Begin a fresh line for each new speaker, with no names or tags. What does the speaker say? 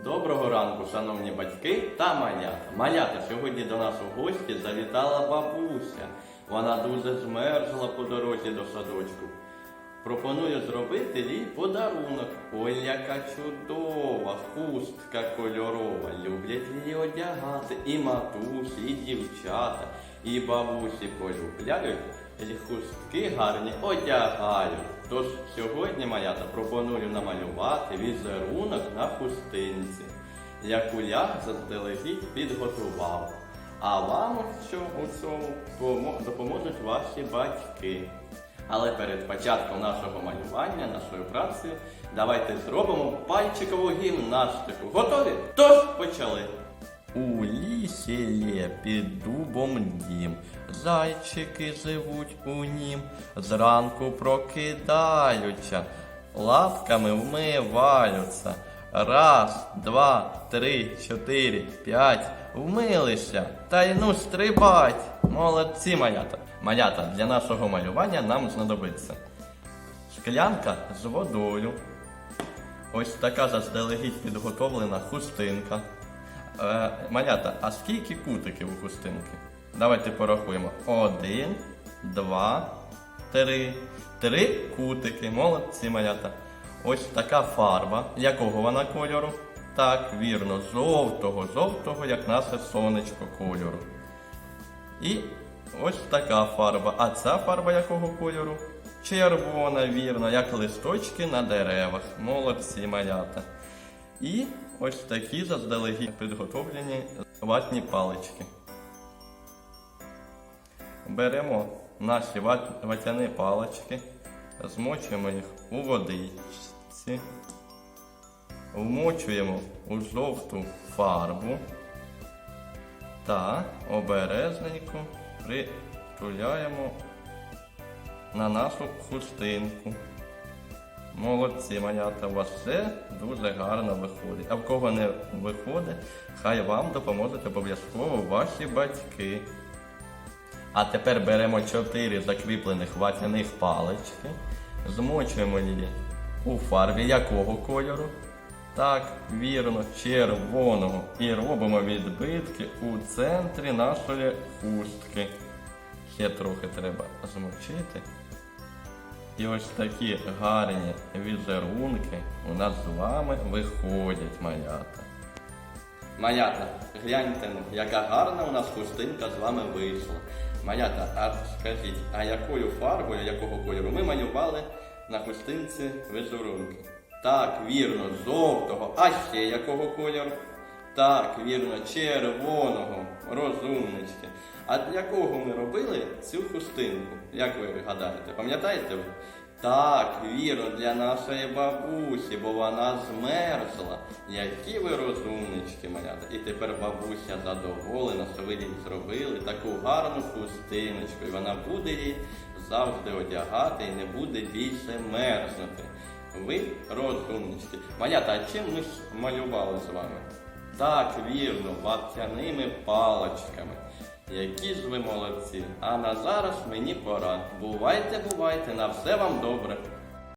Доброго ранку, шановні батьки та малята. Малята сьогодні до нас у гості завітала бабуся. Вона дуже змерзла по дорозі до садочку. Пропоную зробити їй подарунок. Ой, яка чудова хустка кольорова. Люблять її одягати і матусі, і дівчата, і бабусі полюбляють, і хустки гарні одягають. Тож сьогодні, малята, пропоную намалювати візерунок на хустинці, яку я заздалегідь підготував. А вам у цьому, допоможуть ваші батьки. Але перед початком нашого малювання, нашої праці, давайте зробимо пальчикову гімнастику. Готові? Тож почали. У лісі є під дубом дім, зайчики живуть у нім, зранку прокидаються, лапками вмиваються. Раз, два, три, чотири, п'ять. Вмилися. Та й ну стрибать. Молодці, малята. Малята, для нашого малювання нам знадобиться шклянка з водою. Ось така заздалегідь підготовлена хустинка. Е, малята, а скільки кутиків у хустинки? Давайте порахуємо. Один, два, три. Три кутики. Молодці малята. Ось така фарба. Якого вона кольору? Так, вірно, жовтого, жовтого, як наше сонечко кольору. І ось така фарба. А ця фарба якого кольору? Червона, вірно, як листочки на деревах. Молодці малята. І ось такі заздалегідь підготовлені ватні палички. Беремо наші ватяні палички, змочуємо їх у водичці, вмочуємо у жовту фарбу та обережненько притуляємо на нашу хустинку. Молодці, малята, у вас все дуже гарно виходить. А в кого не виходить, хай вам допоможуть обов'язково ваші батьки. А тепер беремо чотири закріплених ватяних палички, змочуємо її у фарбі якого кольору? Так, вірно, червоного. І робимо відбитки у центрі нашої хустки. Ще трохи треба змочити. І ось такі гарні візерунки у нас з вами виходять, малята. Малята, гляньте, ну, яка гарна у нас хустинка з вами вийшла. Малята, а скажіть, а якою фарбою, якого кольору ми малювали на хустинці візерунки? Так, вірно, жовтого, а ще якого кольору? Так, вірно, червоного, розумнички. А для якого ми робили цю хустинку? Як ви гадаєте? Пам'ятаєте ви? Так, вірно, для нашої бабусі, бо вона змерзла. Які ви розумнички, малята. І тепер бабуся задоволена, що ви їй зробили таку гарну хустиночку. І вона буде її завжди одягати і не буде більше мерзнути. Ви розумнички. Малята, а чим ми малювали з вами? Так, вірно, ватяними паличками. Які ж ви молодці. А на зараз мені пора. Бувайте, бувайте, на все вам добре.